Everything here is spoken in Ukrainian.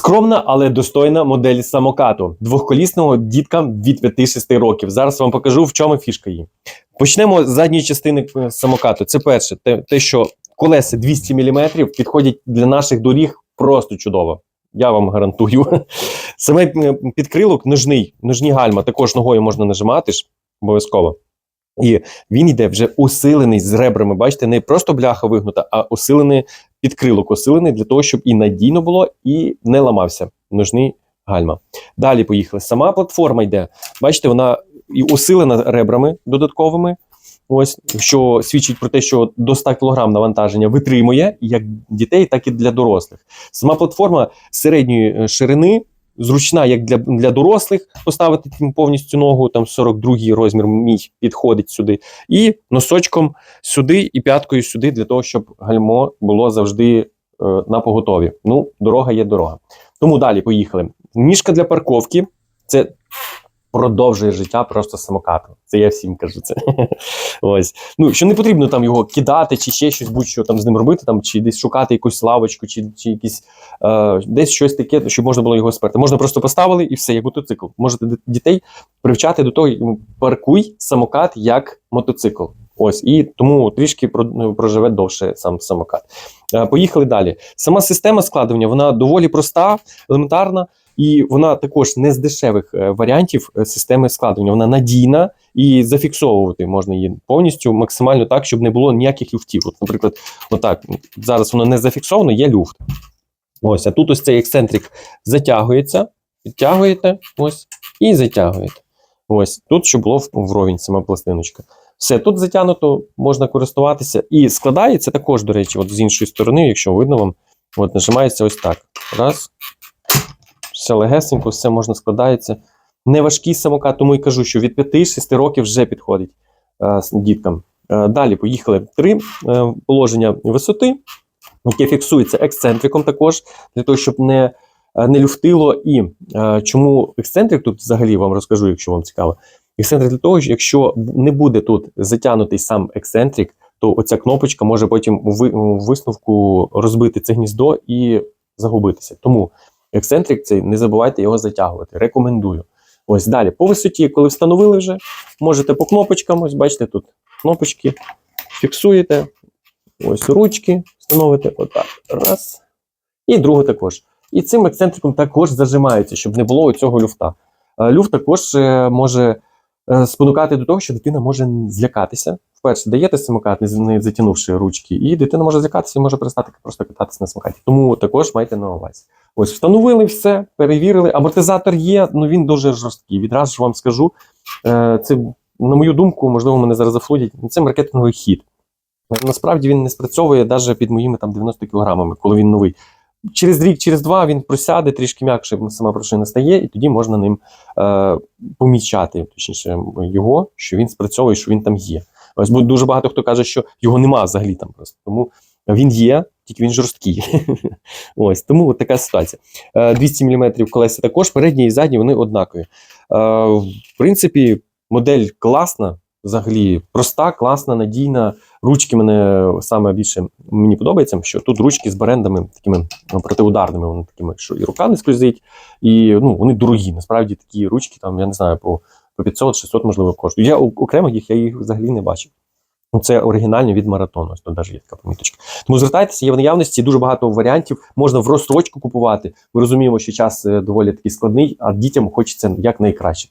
Скромна, але достойна модель самокату двохколісного діткам від 5-6 років. Зараз вам покажу, в чому фішка її. Почнемо з задньої частини е, самокату. Це перше, те, те що колеса 200 мм підходять для наших доріг просто чудово. Я вам гарантую. Саме е, підкрилок ножний, ножні гальма також ногою можна нажимати ж обов'язково. І він йде вже усилений з ребрами. Бачите, не просто бляха вигнута, а усилений підкрилок, косилини для того, щоб і надійно було, і не ламався ножний гальма. Далі поїхали. Сама платформа йде. Бачите, вона і усилена ребрами додатковими. Ось що свідчить про те, що до 100 кг навантаження витримує як дітей, так і для дорослих. Сама платформа середньої е, ширини, зручна як для, для дорослих, поставити тим повністю ногу, там 42 розмір мій підходить сюди, і носочком сюди, і п'яткою сюди, для того, щоб гальмо було завжди е, на поготові. Ну, дорога є дорога. Тому далі поїхали. Ніжка для парковки це продовжує життя просто самокату. Це я всім кажу. Це ось. Ну що не потрібно там його кидати, чи ще щось будь-що там з ним робити, там чи десь шукати якусь лавочку, чи, чи якісь е, десь щось таке, щоб можна було його сперти. Можна просто поставили і все, як мотоцикл. Можете дітей привчати до того, паркуй самокат як мотоцикл. Ось і тому трішки ну, проживе довше сам самокат. Е, Поїхали далі. Сама система складування вона доволі проста, елементарна, і вона також не з дешевих е, варіантів е, системи складування. Вона надійна і зафіксовувати можна її повністю максимально так, щоб не було ніяких люфтів. От, наприклад, отак зараз воно не зафіксовано, є люфт. Ось, а тут ось цей ексцентрик затягується, підтягуєте ось і затягуєте. Ось тут, щоб було вровень сама пластиночка. Все, тут затягнуто, можна користуватися. І складається також, до речі, от з іншої сторони, якщо видно вам, от нажимається ось так. Раз. Все легесенько, все можна складається. Не важкий самокат, тому і кажу, що від 5-6 років вже підходить е, діткам. Е, далі поїхали три е, положення висоти, яке фіксується ексцентриком також, для того, щоб не, е, не люфтило. І е, чому ексцентрик тут взагалі вам розкажу, якщо вам цікаво. Ексцентрик для того, що якщо не буде тут затягнутий сам ексцентрик, то оця кнопочка може потім у висновку розбити це гніздо і загубитися. Тому ексцентрик цей не забувайте його затягувати. Рекомендую. Ось далі. По висоті, коли встановили вже, можете по кнопочкам, ось бачите, тут кнопочки, фіксуєте, ось ручки встановите, отак. Раз. І другу також. І цим ексцентриком також зажимається, щоб не було цього люфта. Е, Люфт також е, може спонукати до того, що дитина може злякатися. Вперше даєте самокат, не затягнувши ручки, і дитина може злякатися і може перестати просто кататися на самокаті. Тому також майте на увазі. Ось встановили все, перевірили. Амортизатор є, ну він дуже жорсткий. Відразу ж вам скажу. Е, Це, на мою думку, можливо, мене зараз зафлудять. Це маркетинговий хід. Насправді він не спрацьовує навіть під моїми там 90 кілограмами, коли він новий. Через рік, через два він просяде, трішки м'якше сама пружина стає, і тоді можна ним е, помічати, точніше, його, що він спрацьовує, що він там є. Ось бо дуже багато хто каже, що його нема взагалі там просто. Тому він є, тільки він жорсткий. Ось тому от така ситуація. Е, 200 мм колеса також, передні і задні вони однакові. Е, в принципі, модель класна, взагалі проста, класна, надійна. Ручки мене саме більше мені подобається, що тут ручки з барендами такими ну, протиударними, вони такими, що і рука не скользить, і ну, вони дорогі. Насправді такі ручки, там, я не знаю, по, по 500-600, можливо, коштують. Я о- окремо їх, я їх взагалі не бачив. Ну, це оригінальні від маратону. Ось тут навіть є така поміточка. Тому звертайтеся, є в наявності дуже багато варіантів. Можна в розстрочку купувати. Ми розуміємо, що час е, доволі такий складний, а дітям хочеться як найкраще.